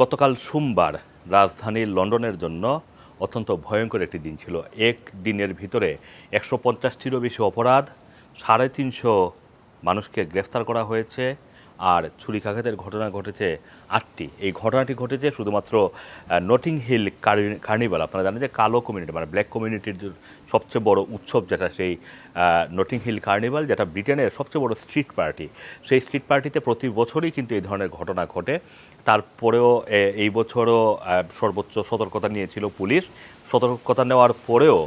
গতকাল সোমবার রাজধানী লন্ডনের জন্য অত্যন্ত ভয়ঙ্কর একটি দিন ছিল। এক দিনের ভিতরে একশো পঞ্চাশটিরও বেশি অপরাধ, সাড়ে তিনশো মানুষকে গ্রেফতার করা হয়েছে। আর ছুরিকাঘাতের ঘটনা ঘটেছে আটটি। এই ঘটনাটি ঘটেছে শুধুমাত্র নটিং হিল কার্নিভাল আপনারা জানেন যে কালো কমিউনিটি মানে ব্ল্যাক কমিউনিটির সবচেয়ে বড় উৎসব যেটা সেই নটিং হিল কার্নিভাল যেটা ব্রিটেনের সবচেয়ে বড় স্ট্রিট পার্টি সেই স্ট্রিট পার্টিতে প্রতি বছরই কিন্তু এই ধরনের ঘটনা ঘটে। তারপরেও এই বছরও সর্বোচ্চ সতর্কতা নিয়েছিল পুলিশ। সতর্কতা নেওয়ার পরেও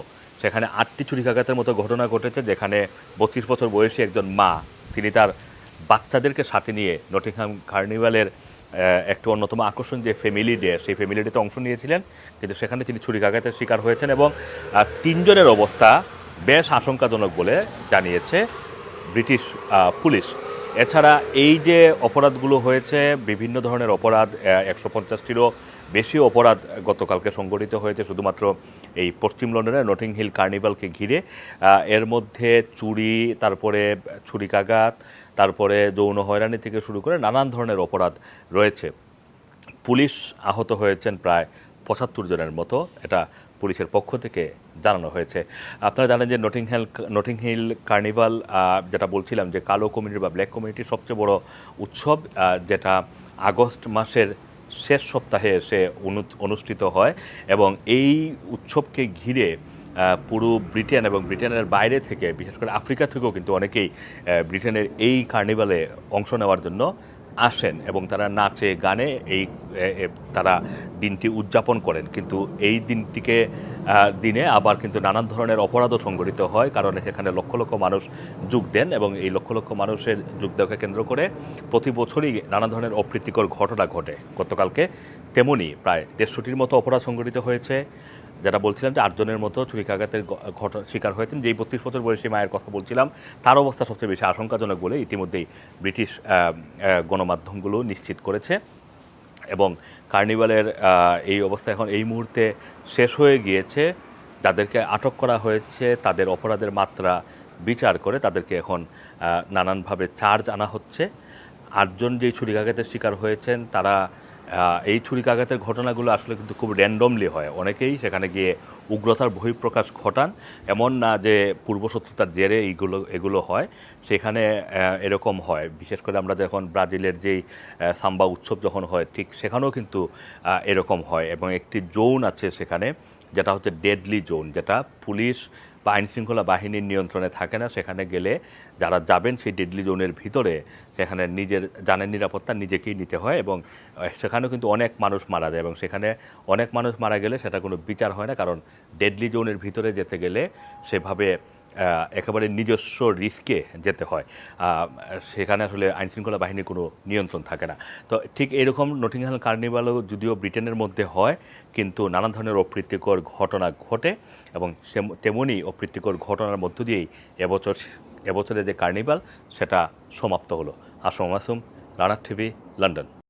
সেখানে আটটি ছুরিকাঘাতের মতো ঘটনা ঘটেছে, যেখানে বত্রিশ বছর বয়সী একজন মা, তিনি তার বাচ্চাদেরকে সাথে নিয়ে নটিংহাম কার্নিভালের একটি অন্যতম আকর্ষণ যে ফ্যামিলি ডে সেই ফ্যামিলি ডেতে অংশ নিয়েছিলেন, কিন্তু সেখানে তিনি ছুরিকাঘাতের শিকার হয়েছেন এবং তিনজনের অবস্থা বেশ আশঙ্কাজনক বলে জানিয়েছে ব্রিটিশ পুলিশ। এছাড়া এই যে অপরাধগুলো হয়েছে, বিভিন্ন ধরনের অপরাধ একশো পঞ্চাশটিরও বেশি অপরাধ গতকালকে সংগঠিত হয়েছে, শুধুমাত্র এই পশ্চিম লন্ডনের নটিং হিল কার্নিভালকে ঘিরে। এর মধ্যে চুরি, তারপরে ছুরিকাঘাত তারপরে যৌন হয়রানি থেকে শুরু করে নানান ধরনের অপরাধ রয়েছে। পুলিশ আহত হয়েছেন প্রায় পঁচাত্তর জনের মতো, এটা পুলিশের পক্ষ থেকে জানানো হয়েছে। আপনারা জানেন যে Notting Hill Notting Hill carnival যেটা বলছিলাম যে কালো কমিউনিটি বা ব্ল্যাক কমিউনিটির সবচেয়ে বড় উৎসব যেটা আগস্ট মাসের শেষ সপ্তাহে এসে অনু- অনুষ্ঠিত হয় এবং এই উৎসবকে ঘিরে পুরো ব্রিটেন এবং ব্রিটেনের বাইরে থেকে, বিশেষ করে আফ্রিকা থেকেও কিন্তু অনেকেই ব্রিটেনের এই কার্নিভালে অংশ নেওয়ার জন্য আসেন এবং তারা নাচে, গানে এই তারা দিনটি উদযাপন করেন। কিন্তু এই দিনটিকে দিনে আবার কিন্তু নানান ধরনের অপরাধও সংঘটিত হয়, কারণ সেখানে লক্ষ লক্ষ মানুষ যোগ দেন এবং এই লক্ষ লক্ষ মানুষের যোগ দেওয়াকে কেন্দ্র করে প্রতি বছরই নানা ধরনের অপ্রীতিকর ঘটনা ঘটে। গতকালকে তেমনি প্রায় দেড়শোটির মতো অপরাধ সংঘটিত হয়েছে। যেটা বলছিলাম যে আটজনের মতো ছুরিকাঘাতের ঘটনা শিকার হয়েছেন, যেই বত্রিশ বছর বয়সী মায়ের কথা বলছিলাম, তার অবস্থা সবচেয়ে বেশি আশঙ্কাজনক বলে ইতিমধ্যেই ব্রিটিশ গণমাধ্যমগুলো নিশ্চিত করেছে। এবং কার্নিভালের এই অবস্থা এখন এই মুহূর্তে শেষ হয়ে গিয়েছে। যাদেরকে আটক করা হয়েছে, তাদের অপরাধের মাত্রা বিচার করে তাদেরকে এখন নানানভাবে চার্জ আনা হচ্ছে। আটজন যেই ছুরিকাঘাতের শিকার হয়েছেন, তারা এই ছুরিকাঘাতের ঘটনাগুলো আসলে কিন্তু খুব র্যান্ডমলি হয়। অনেকেই সেখানে গিয়ে উগ্রতার বহিঃপ্রকাশ ঘটান। এমন না যে পূর্বশত্রুতার জেরে এইগুলো, এগুলো হয়। সেখানে এরকম হয়। বিশেষ করে আমরা যখন ব্রাজিলের যেই সাম্বা উৎসব যখন হয়, ঠিক সেখানেও কিন্তু এরকম হয়। এবং একটি জোন আছে সেখানে, যেটা হচ্ছে ডেডলি জোন, যেটা পুলিশ বা আইনশৃঙ্খলা বাহিনীর নিয়ন্ত্রণে থাকে না, সেখানে গেলে যারা যাবেন সেই ডেডলি জোনের ভিতরে সেখানে নিজের জানের নিরাপত্তা নিজেকেই নিতে হয় এবং সেখানেও কিন্তু অনেক মানুষ মারা যায় এবং সেখানে অনেক মানুষ মারা গেলে সেটা কোনো বিচার হয় না কারণ ডেডলি জোনের ভিতরে যেতে গেলে সেভাবে একেবারে নিজস্ব রিস্কে যেতে হয়। সেখানে আসলে আইনশৃঙ্খলা বাহিনীর কোনো নিয়ন্ত্রণ থাকে না। তো ঠিক এরকম নটিংহাল কার্নিভালও যদিও ব্রিটেনের মধ্যে হয়, কিন্তু নানান ধরনের অপ্রীতিকর ঘটনা ঘটে এবং তেমনই অপ্রীতিকর ঘটনার মধ্য দিয়েই এবছর এবছরের যে কার্নিভাল, সেটা সমাপ্ত হলো। আসম আসুম রানার টিভি, লন্ডন।